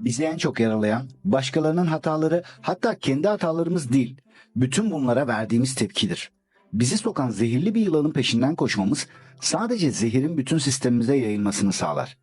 Bizi en çok yaralayan başkalarının hataları hatta kendi hatalarımız değil. Bütün bunlara verdiğimiz tepkidir. Bizi sokan zehirli bir yılanın peşinden koşmamız sadece zehirin bütün sistemimize yayılmasını sağlar.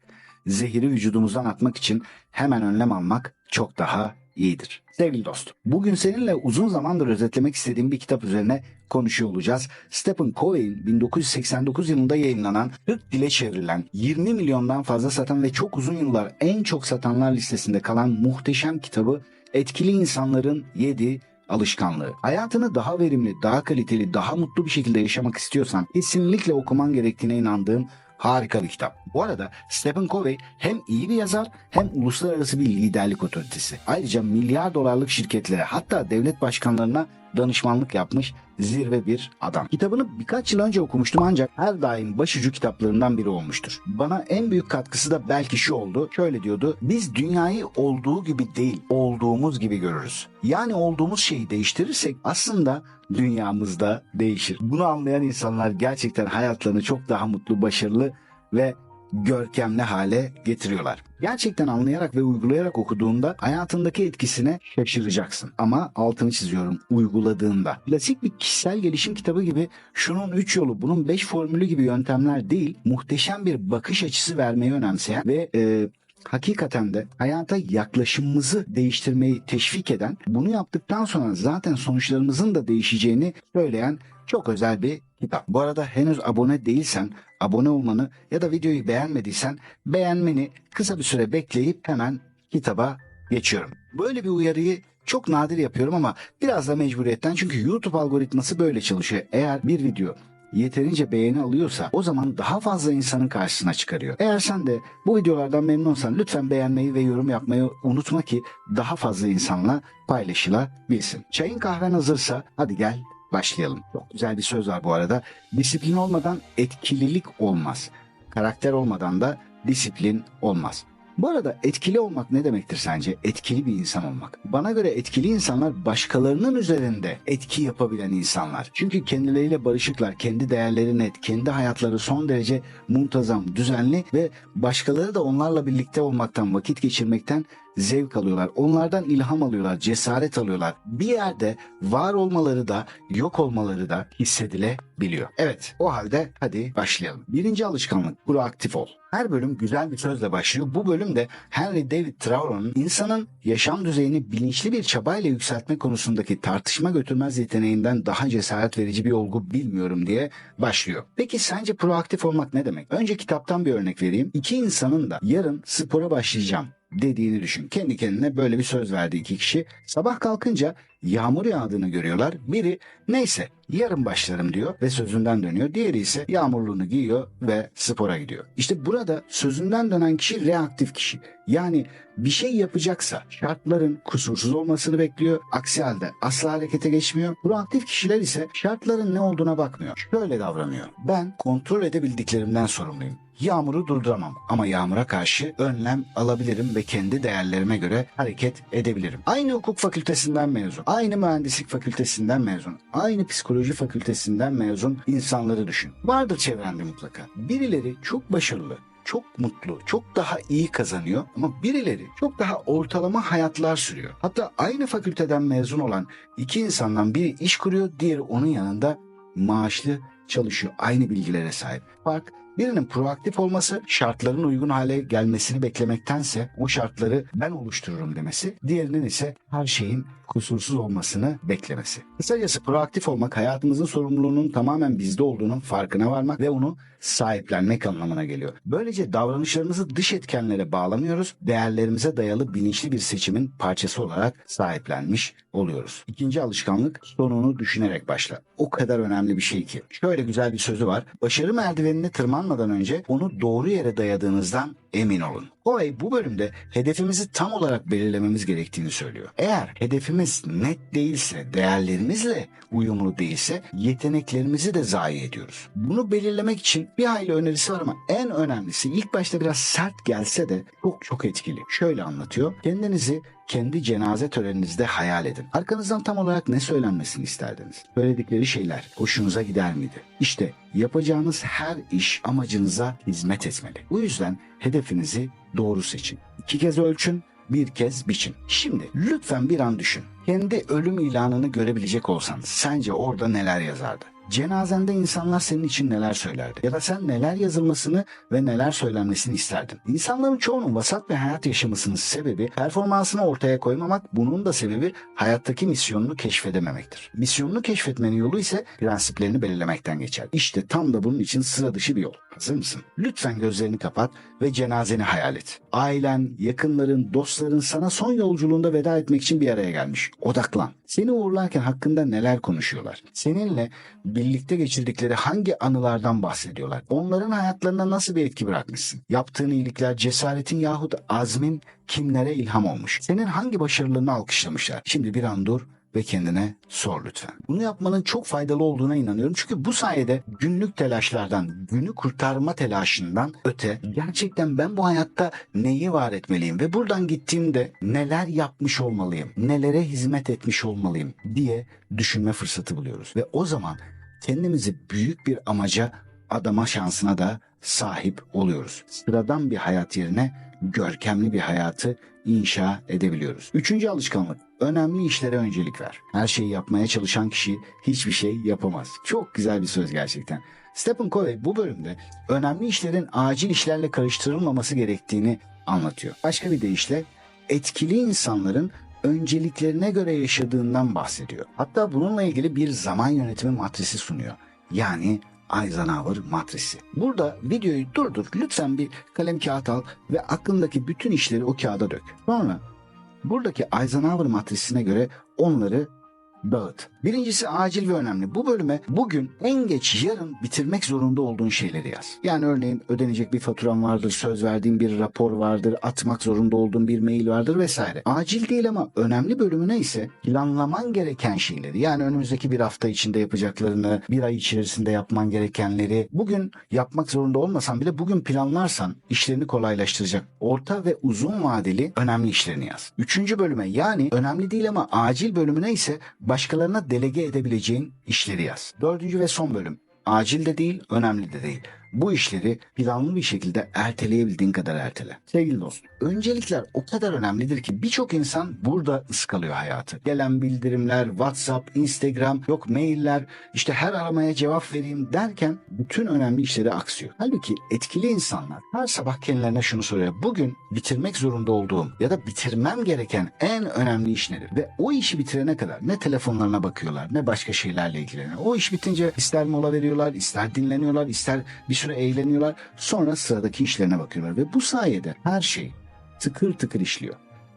Zehiri vücudumuzdan atmak için hemen önlem almak çok daha iyidir. Sevgili dostum, bugün seninle uzun zamandır özetlemek istediğim bir kitap üzerine konuşuyor olacağız. Stephen Covey'in 1989 yılında yayınlanan 40 dile çevrilen, 20 milyondan fazla satan ve çok uzun yıllar en çok satanlar listesinde kalan muhteşem kitabı Etkili İnsanların 7 alışkanlığı. Hayatını daha verimli, daha kaliteli, daha mutlu bir şekilde yaşamak istiyorsan kesinlikle okuman gerektiğine inandığım harika bir kitap. Bu arada Stephen Covey hem iyi bir yazar hem uluslararası bir liderlik otoritesi. Ayrıca milyar dolarlık şirketlere hatta devlet başkanlarına danışmanlık yapmış zirve bir adam. Kitabını birkaç yıl önce okumuştum ancak her daim başucu kitaplarından biri olmuştur. Bana en büyük katkısı da belki şu oldu. Şöyle diyordu. Biz dünyayı olduğu gibi değil, olduğumuz gibi görürüz. Yani olduğumuz şeyi değiştirirsek aslında dünyamız da değişir. Bunu anlayan insanlar gerçekten hayatlarını çok daha mutlu, başarılı ve görkemli hale getiriyorlar. Gerçekten anlayarak ve uygulayarak okuduğunda hayatındaki etkisine şaşıracaksın. Ama altını çiziyorum uyguladığında. Klasik bir kişisel gelişim kitabı gibi şunun 3 yolu bunun 5 formülü gibi yöntemler değil muhteşem bir bakış açısı vermeyi önemseyen ve e, hakikaten de hayata yaklaşımımızı değiştirmeyi teşvik eden, bunu yaptıktan sonra zaten sonuçlarımızın da değişeceğini söyleyen çok özel bir kitap. Bu arada henüz abone değilsen abone olmanı ya da videoyu beğenmediysen beğenmeni kısa bir süre bekleyip hemen kitaba geçiyorum. Böyle bir uyarıyı çok nadir yapıyorum ama biraz da mecburiyetten çünkü YouTube algoritması böyle çalışıyor. Eğer bir video yeterince beğeni alıyorsa o zaman daha fazla insanın karşısına çıkarıyor. Eğer sen de bu videolardan memnunsan lütfen beğenmeyi ve yorum yapmayı unutma ki daha fazla insanla paylaşılabilsin. Çayın kahven hazırsa hadi gel başlayalım. Çok güzel bir söz var bu arada. Disiplin olmadan etkililik olmaz. Karakter olmadan da disiplin olmaz. Bu arada etkili olmak ne demektir sence? Etkili bir insan olmak. Bana göre etkili insanlar başkalarının üzerinde etki yapabilen insanlar. Çünkü kendileriyle barışıklar, kendi değerleri net, kendi hayatları son derece muntazam, düzenli ve başkaları da onlarla birlikte olmaktan, vakit geçirmekten zevk alıyorlar. Onlardan ilham alıyorlar, cesaret alıyorlar. Bir yerde var olmaları da yok olmaları da hissedilebiliyor. Evet o halde hadi başlayalım. Birinci alışkanlık proaktif ol. Her bölüm güzel bir sözle başlıyor. Bu bölüm de Henry David Thoreau'nun insanın yaşam düzeyini bilinçli bir çabayla yükseltme konusundaki tartışma götürmez yeteneğinden daha cesaret verici bir olgu bilmiyorum diye başlıyor. Peki sence proaktif olmak ne demek? Önce kitaptan bir örnek vereyim. İki insanın da yarın spora başlayacağım dediğini düşün. Kendi kendine böyle bir söz verdi iki kişi. Sabah kalkınca yağmur yağdığını görüyorlar. Biri neyse yarın başlarım diyor ve sözünden dönüyor. Diğeri ise yağmurluğunu giyiyor ve spora gidiyor. İşte burada sözünden dönen kişi reaktif kişi. Yani bir şey yapacaksa şartların kusursuz olmasını bekliyor. Aksi halde asla harekete geçmiyor. Proaktif kişiler ise şartların ne olduğuna bakmıyor. Şöyle davranıyor. Ben kontrol edebildiklerimden sorumluyum. Yağmuru durduramam ama yağmura karşı önlem alabilirim ve kendi değerlerime göre hareket edebilirim. Aynı hukuk fakültesinden mezun, aynı mühendislik fakültesinden mezun, aynı psikoloji fakültesinden mezun insanları düşün. Vardır çevrende mutlaka. Birileri çok başarılı, çok mutlu, çok daha iyi kazanıyor ama birileri çok daha ortalama hayatlar sürüyor. Hatta aynı fakülteden mezun olan iki insandan biri iş kuruyor, diğeri onun yanında maaşlı çalışıyor. Aynı bilgilere sahip. Fark Birinin proaktif olması şartların uygun hale gelmesini beklemektense o şartları ben oluştururum demesi, diğerinin ise her şeyin kusursuz olmasını beklemesi. Kısacası proaktif olmak hayatımızın sorumluluğunun tamamen bizde olduğunun farkına varmak ve onu sahiplenmek anlamına geliyor. Böylece davranışlarımızı dış etkenlere bağlamıyoruz, değerlerimize dayalı bilinçli bir seçimin parçası olarak sahiplenmiş oluyoruz. İkinci alışkanlık sonunu düşünerek başla. O kadar önemli bir şey ki. Şöyle güzel bir sözü var. Başarı merdivenini tırmanmadan önce onu doğru yere dayadığınızdan emin olun. Olay bu bölümde hedefimizi tam olarak belirlememiz gerektiğini söylüyor. Eğer hedefimiz net değilse, değerlerimizle uyumlu değilse yeteneklerimizi de zayi ediyoruz. Bunu belirlemek için bir hayli önerisi var ama en önemlisi ilk başta biraz sert gelse de çok çok etkili. Şöyle anlatıyor. Kendinizi kendi cenaze töreninizde hayal edin. Arkanızdan tam olarak ne söylenmesini isterdiniz? Söyledikleri şeyler hoşunuza gider miydi? İşte yapacağınız her iş amacınıza hizmet etmeli. Bu yüzden hedefinizi doğru seçin. İki kez ölçün bir kez biçin. Şimdi lütfen bir an düşün. Kendi ölüm ilanını görebilecek olsan sence orada neler yazardı? Cenazende insanlar senin için neler söylerdi? Ya da sen neler yazılmasını ve neler söylenmesini isterdin? İnsanların çoğunun vasat bir hayat yaşamasının sebebi performansını ortaya koymamak, bunun da sebebi hayattaki misyonunu keşfedememektir. Misyonunu keşfetmenin yolu ise prensiplerini belirlemekten geçer. İşte tam da bunun için sıra dışı bir yol. Hazır mısın? Lütfen gözlerini kapat ve cenazeni hayal et. Ailen, yakınların, dostların sana son yolculuğunda veda etmek için bir araya gelmiş. Odaklan. Seni uğurlarken hakkında neler konuşuyorlar? Seninle birlikte geçirdikleri hangi anılardan bahsediyorlar? Onların hayatlarına nasıl bir etki bırakmışsın? Yaptığın iyilikler, cesaretin yahut azmin kimlere ilham olmuş? Senin hangi başarılarını alkışlamışlar? Şimdi bir an dur ve kendine sor lütfen. Bunu yapmanın çok faydalı olduğuna inanıyorum. Çünkü bu sayede günlük telaşlardan, günü kurtarma telaşından öte gerçekten ben bu hayatta neyi var etmeliyim ve buradan gittiğimde neler yapmış olmalıyım, nelere hizmet etmiş olmalıyım diye düşünme fırsatı buluyoruz. Ve o zaman kendimizi büyük bir amaca adama şansına da sahip oluyoruz. Sıradan bir hayat yerine görkemli bir hayatı inşa edebiliyoruz. Üçüncü alışkanlık. Önemli işlere öncelik ver. Her şeyi yapmaya çalışan kişi hiçbir şey yapamaz. Çok güzel bir söz gerçekten. Stephen Covey bu bölümde önemli işlerin acil işlerle karıştırılmaması gerektiğini anlatıyor. Başka bir deyişle etkili insanların önceliklerine göre yaşadığından bahsediyor. Hatta bununla ilgili bir zaman yönetimi matrisi sunuyor. Yani Eisenhower matrisi. Burada videoyu durdur. Lütfen bir kalem kağıt al ve aklındaki bütün işleri o kağıda dök. Sonra buradaki Eisenhower matrisine göre onları dağıt. Birincisi acil ve önemli. Bu bölüme bugün en geç yarın bitirmek zorunda olduğun şeyleri yaz. Yani örneğin ödenecek bir faturan vardır, söz verdiğin bir rapor vardır, atmak zorunda olduğun bir mail vardır vesaire. Acil değil ama önemli bölümüne ise planlaman gereken şeyleri yani önümüzdeki bir hafta içinde yapacaklarını, bir ay içerisinde yapman gerekenleri bugün yapmak zorunda olmasan bile bugün planlarsan işlerini kolaylaştıracak orta ve uzun vadeli önemli işlerini yaz. Üçüncü bölüme yani önemli değil ama acil bölümüne ise başkalarına delege edebileceğin işleri yaz. Dördüncü ve son bölüm. Acil de değil, önemli de değil. Bu işleri planlı bir şekilde erteleyebildiğin kadar ertele. Sevgili dostum, öncelikler o kadar önemlidir ki birçok insan burada ıskalıyor hayatı. Gelen bildirimler, WhatsApp, Instagram, yok mailler, işte her aramaya cevap vereyim derken bütün önemli işleri aksıyor. Halbuki etkili insanlar her sabah kendilerine şunu soruyor. Bugün bitirmek zorunda olduğum ya da bitirmem gereken en önemli iş nedir? Ve o işi bitirene kadar ne telefonlarına bakıyorlar ne başka şeylerle ilgileniyor. O iş bitince ister mola veriyorlar, ister dinleniyorlar, ister bir süre eğleniyorlar. Sonra sıradaki işlerine bakıyorlar ve bu sayede her şey tıkır tıkır işliyor.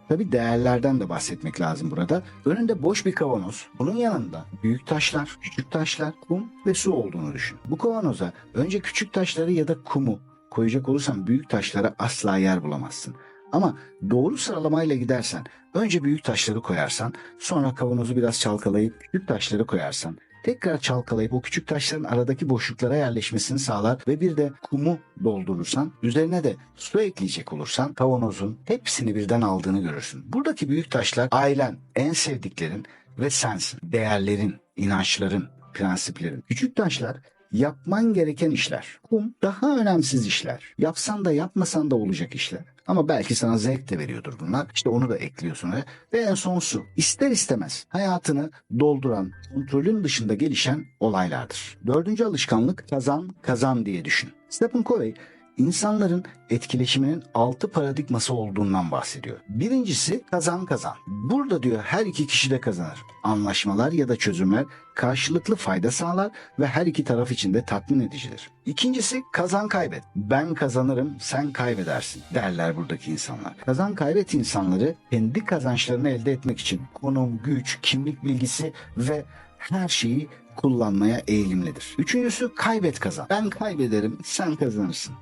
Tabi değerlerden de bahsetmek lazım burada. Önünde boş bir kavanoz. Bunun yanında büyük taşlar, küçük taşlar, kum ve su olduğunu düşün. Bu kavanoza önce küçük taşları ya da kumu koyacak olursan büyük taşlara asla yer bulamazsın. Ama doğru sıralamayla gidersen önce büyük taşları koyarsan sonra kavanozu biraz çalkalayıp küçük taşları koyarsan tekrar çalkalayıp o küçük taşların aradaki boşluklara yerleşmesini sağlar ve bir de kumu doldurursan üzerine de su ekleyecek olursan kavanozun hepsini birden aldığını görürsün. Buradaki büyük taşlar ailen, en sevdiklerin ve sensin. Değerlerin, inançların, prensiplerin. Küçük taşlar yapman gereken işler. Kum daha önemsiz işler. Yapsan da yapmasan da olacak işler. Ama belki sana zevk de veriyordur bunlar. İşte onu da ekliyorsun ve, en son su. İster istemez hayatını dolduran, kontrolün dışında gelişen olaylardır. Dördüncü alışkanlık kazan kazan diye düşün. Stephen Covey insanların etkileşiminin altı paradigması olduğundan bahsediyor. Birincisi kazan kazan. Burada diyor her iki kişi de kazanır. Anlaşmalar ya da çözümler karşılıklı fayda sağlar ve her iki taraf için de tatmin edicidir. İkincisi kazan kaybet. Ben kazanırım sen kaybedersin derler buradaki insanlar. Kazan kaybet insanları kendi kazançlarını elde etmek için konum, güç, kimlik bilgisi ve her şeyi kullanmaya eğilimlidir. Üçüncüsü kaybet kazan. Ben kaybederim, sen kazanırsın.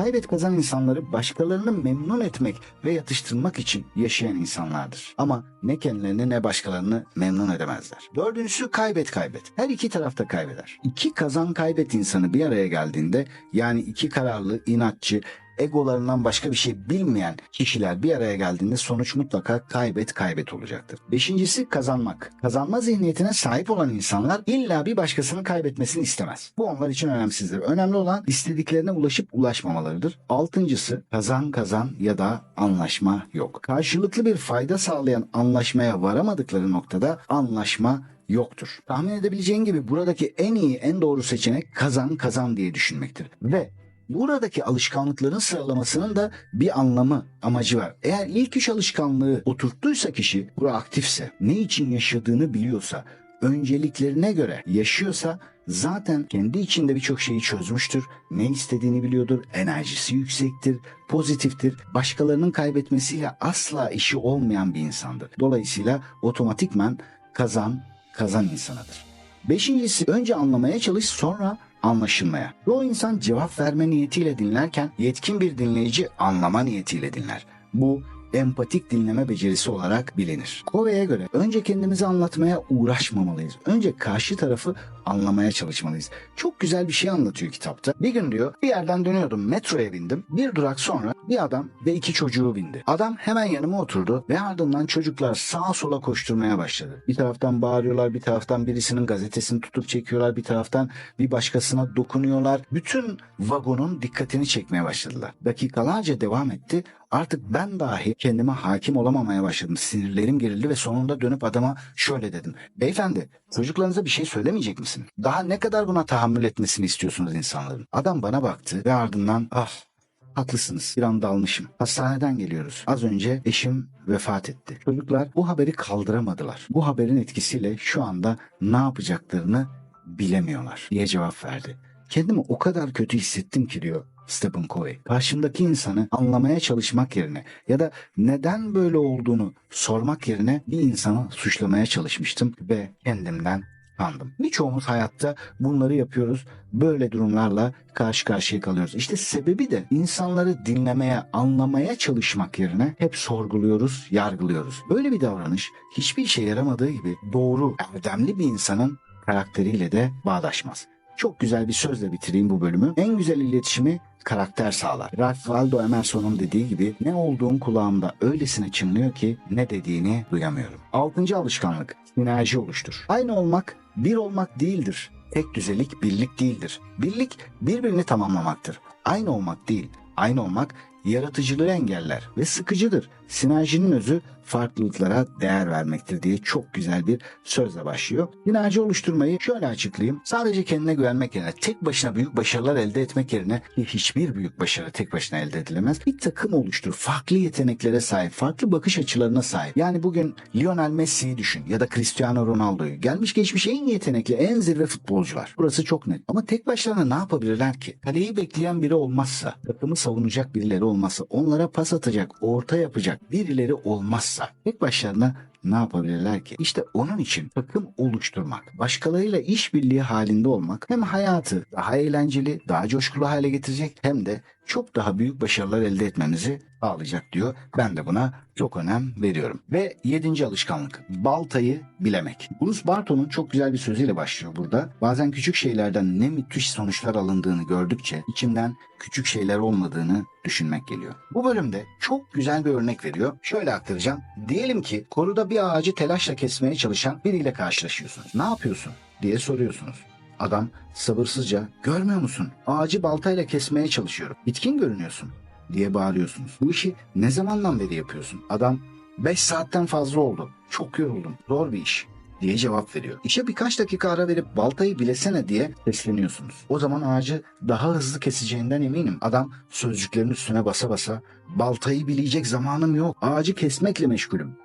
Kaybet kazan insanları başkalarını memnun etmek ve yatıştırmak için yaşayan insanlardır. Ama ne kendilerini ne başkalarını memnun edemezler. Dördüncüsü kaybet kaybet. Her iki tarafta kaybeder. İki kazan kaybet insanı bir araya geldiğinde yani iki kararlı, inatçı, egolarından başka bir şey bilmeyen kişiler bir araya geldiğinde sonuç mutlaka kaybet kaybet olacaktır. Beşincisi kazanmak. Kazanma zihniyetine sahip olan insanlar illa bir başkasının kaybetmesini istemez. Bu onlar için önemsizdir. Önemli olan istediklerine ulaşıp ulaşmamalarıdır. Altıncısı kazan kazan ya da anlaşma yok. Karşılıklı bir fayda sağlayan anlaşmaya varamadıkları noktada anlaşma yoktur. Tahmin edebileceğin gibi buradaki en iyi, en doğru seçenek kazan kazan diye düşünmektir. Ve buradaki alışkanlıkların sıralamasının da bir anlamı, amacı var. Eğer ilk üç alışkanlığı oturttuysa kişi, proaktifse, ne için yaşadığını biliyorsa, önceliklerine göre yaşıyorsa zaten kendi içinde birçok şeyi çözmüştür. Ne istediğini biliyordur, enerjisi yüksektir, pozitiftir. Başkalarının kaybetmesiyle asla işi olmayan bir insandır. Dolayısıyla otomatikman kazan kazan insanıdır. Beşincisi önce anlamaya çalış sonra anlaşılmaya. Çoğu insan cevap verme niyetiyle dinlerken yetkin bir dinleyici anlama niyetiyle dinler. Bu empatik dinleme becerisi olarak bilinir. Covey'e göre önce kendimizi anlatmaya uğraşmamalıyız. Önce karşı tarafı anlamaya çalışmalıyız. Çok güzel bir şey anlatıyor kitapta. Bir gün diyor bir yerden dönüyordum metroya bindim. Bir durak sonra bir adam ve iki çocuğu bindi. Adam hemen yanıma oturdu ve ardından çocuklar sağa sola koşturmaya başladı. Bir taraftan bağırıyorlar, bir taraftan birisinin gazetesini tutup çekiyorlar, bir taraftan bir başkasına dokunuyorlar. Bütün vagonun dikkatini çekmeye başladılar. Dakikalarca devam etti. Artık ben dahi kendime hakim olamamaya başladım. Sinirlerim gerildi ve sonunda dönüp adama şöyle dedim. Beyefendi çocuklarınıza bir şey söylemeyecek misin? Daha ne kadar buna tahammül etmesini istiyorsunuz insanların? Adam bana baktı ve ardından ah Haklısınız. Bir anda almışım. Hastaneden geliyoruz. Az önce eşim vefat etti. Çocuklar bu haberi kaldıramadılar. Bu haberin etkisiyle şu anda ne yapacaklarını bilemiyorlar diye cevap verdi. Kendimi o kadar kötü hissettim ki diyor Stephen Covey. Karşımdaki insanı anlamaya çalışmak yerine ya da neden böyle olduğunu sormak yerine bir insanı suçlamaya çalışmıştım ve kendimden kandım. Birçoğumuz hayatta bunları yapıyoruz. Böyle durumlarla karşı karşıya kalıyoruz. İşte sebebi de insanları dinlemeye, anlamaya çalışmak yerine hep sorguluyoruz, yargılıyoruz. Böyle bir davranış hiçbir işe yaramadığı gibi doğru, erdemli bir insanın karakteriyle de bağdaşmaz. Çok güzel bir sözle bitireyim bu bölümü. En güzel iletişimi karakter sağlar. Ralph Waldo Emerson'un dediği gibi ne olduğum kulağımda öylesine çınlıyor ki ne dediğini duyamıyorum. Altıncı alışkanlık sinerji oluştur. Aynı olmak bir olmak değildir. Tek düzelik birlik değildir. Birlik birbirini tamamlamaktır. Aynı olmak değil. Aynı olmak yaratıcılığı engeller ve sıkıcıdır. Sinerjinin özü farklılıklara değer vermektir diye çok güzel bir sözle başlıyor. Sinerji oluşturmayı şöyle açıklayayım. Sadece kendine güvenmek yerine tek başına büyük başarılar elde etmek yerine hiçbir büyük başarı tek başına elde edilemez. Bir takım oluştur. Farklı yeteneklere sahip, farklı bakış açılarına sahip. Yani bugün Lionel Messi'yi düşün ya da Cristiano Ronaldo'yu. Gelmiş geçmiş en yetenekli, en zirve futbolcular. Burası çok net. Ama tek başlarına ne yapabilirler ki? Kaleyi bekleyen biri olmazsa, takımı savunacak birileri olmazsa, onlara pas atacak, orta yapacak birileri olmazsa tek başlarına ne yapabilirler ki? İşte onun için takım oluşturmak, başkalarıyla işbirliği halinde olmak hem hayatı daha eğlenceli, daha coşkulu hale getirecek hem de çok daha büyük başarılar elde etmemizi sağlayacak diyor. Ben de buna çok önem veriyorum. Ve yedinci alışkanlık. Baltayı bilemek. Bruce Barton'un çok güzel bir sözüyle başlıyor burada. Bazen küçük şeylerden ne müthiş sonuçlar alındığını gördükçe içimden küçük şeyler olmadığını düşünmek geliyor. Bu bölümde çok güzel bir örnek veriyor. Şöyle aktaracağım. Diyelim ki koruda bir ağacı telaşla kesmeye çalışan biriyle karşılaşıyorsunuz. Ne yapıyorsun diye soruyorsunuz. Adam sabırsızca görmüyor musun? Ağacı baltayla kesmeye çalışıyorum. Bitkin görünüyorsun diye bağırıyorsunuz. Bu işi ne zamandan beri yapıyorsun? Adam 5 saatten fazla oldu. Çok yoruldum. Zor bir iş diye cevap veriyor. İşe birkaç dakika ara verip baltayı bilesene diye sesleniyorsunuz. O zaman ağacı daha hızlı keseceğinden eminim. Adam sözcüklerin üstüne basa basa baltayı bileyecek zamanım yok. Ağacı kesmekle meşgulüm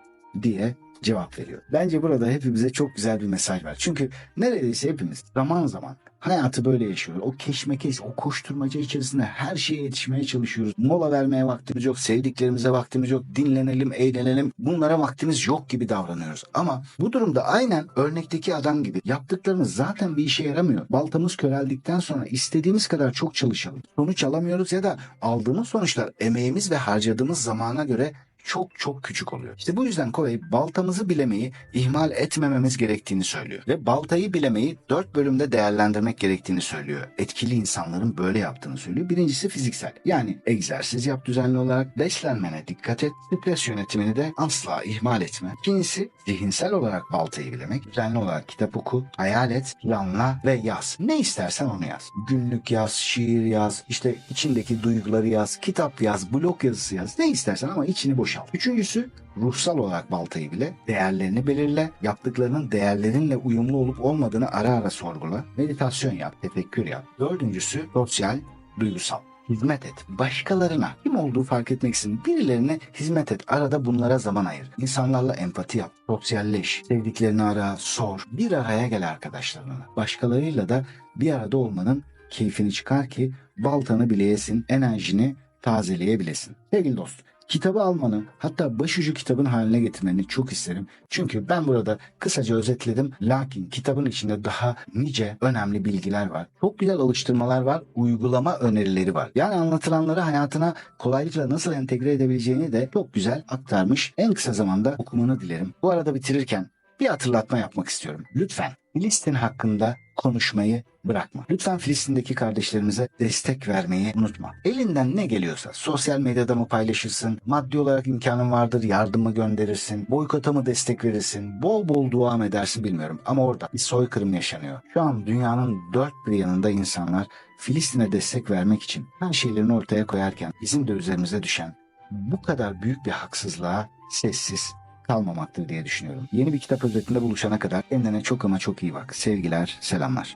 diye cevap veriyor. Bence burada hepimize çok güzel bir mesaj var. Çünkü neredeyse hepimiz zaman zaman hayatı böyle yaşıyoruz. O keşmekeş, o koşturmaca içerisinde her şeye yetişmeye çalışıyoruz. Mola vermeye vaktimiz yok, sevdiklerimize vaktimiz yok, dinlenelim, eğlenelim. Bunlara vaktimiz yok gibi davranıyoruz. Ama bu durumda aynen örnekteki adam gibi yaptıklarımız zaten bir işe yaramıyor. Baltamız köreldikten sonra istediğimiz kadar çok çalışalım. Sonuç alamıyoruz ya da aldığımız sonuçlar emeğimiz ve harcadığımız zamana göre çok çok küçük oluyor. İşte bu yüzden Kovey baltamızı bilemeyi ihmal etmememiz gerektiğini söylüyor. Ve baltayı bilemeyi dört bölümde değerlendirmek gerektiğini söylüyor. Etkili insanların böyle yaptığını söylüyor. Birincisi fiziksel. Yani egzersiz yap düzenli olarak, beslenmene dikkat et, stres yönetimini de asla ihmal etme. İkincisi zihinsel olarak baltayı bilemek. Düzenli olarak kitap oku, hayal et, planla ve yaz. Ne istersen onu yaz. Günlük yaz, şiir yaz, işte içindeki duyguları yaz, kitap yaz, blog yazısı yaz. Ne istersen ama içini boşalt. Üçüncüsü ruhsal olarak baltayı bile, değerlerini belirle, yaptıklarının değerlerinle uyumlu olup olmadığını ara ara sorgula, meditasyon yap, tefekkür yap. Dördüncüsü sosyal, duygusal. Hizmet et. Başkalarına kim olduğu fark etmeksin. Birilerine hizmet et. Arada bunlara zaman ayır. İnsanlarla empati yap. Sosyalleş. Sevdiklerini ara, sor. Bir araya gel arkadaşlarına. Başkalarıyla da bir arada olmanın keyfini çıkar ki baltanı bileyesin, enerjini tazeleyebilesin. Sevgili dost, kitabı almanı hatta başucu kitabın haline getirmeni çok isterim. Çünkü ben burada kısaca özetledim. Lakin kitabın içinde daha nice önemli bilgiler var. Çok güzel alıştırmalar var. Uygulama önerileri var. Yani anlatılanları hayatına kolaylıkla nasıl entegre edebileceğini de çok güzel aktarmış. En kısa zamanda okumanı dilerim. Bu arada bitirirken bir hatırlatma yapmak istiyorum. Lütfen Filistin hakkında konuşmayı bırakma. Lütfen Filistin'deki kardeşlerimize destek vermeyi unutma. Elinden ne geliyorsa sosyal medyada mı paylaşırsın, maddi olarak imkanın vardır yardımı gönderirsin, boykota mı destek verirsin, bol bol dua mı edersin bilmiyorum ama orada bir soykırım yaşanıyor. Şu an dünyanın dört bir yanında insanlar Filistin'e destek vermek için her şeylerini ortaya koyarken bizim de üzerimize düşen bu kadar büyük bir haksızlığa sessiz kalmamaktır diye düşünüyorum. Yeni bir kitap özetinde buluşana kadar kendine çok ama çok iyi bak. Sevgiler, selamlar.